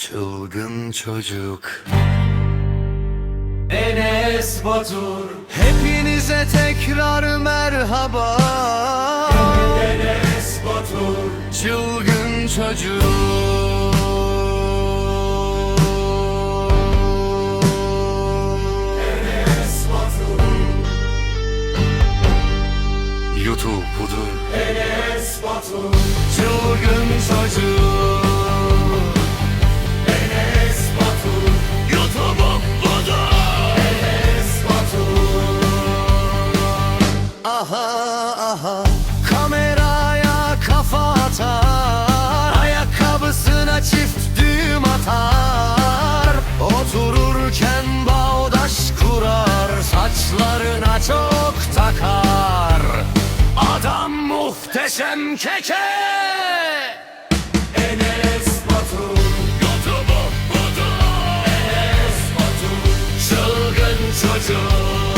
Çılgın çocuk. Enes Batur. Hepinize tekrar merhaba. Enes Batur. Çılgın çocuk. YouTube budur. Enes Batur. Çılgın çocuk Otururken bağdaş kurar Saçlarına çok takar. Adam muhteşem keke. Enes Batur. Enes Batur. Çılgın çocuk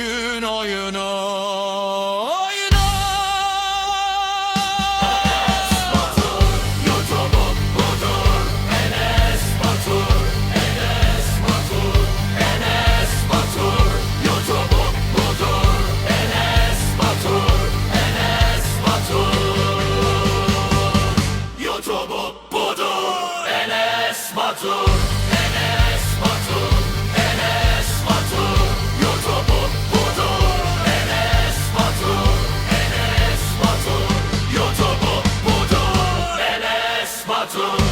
gün oyunu oyna Enes Batur YouTube'un budur Enes Batur Enes Batur Enes Batur YouTube'un budur Enes Batur Enes Batur YouTube'un budur Enes Batur battle.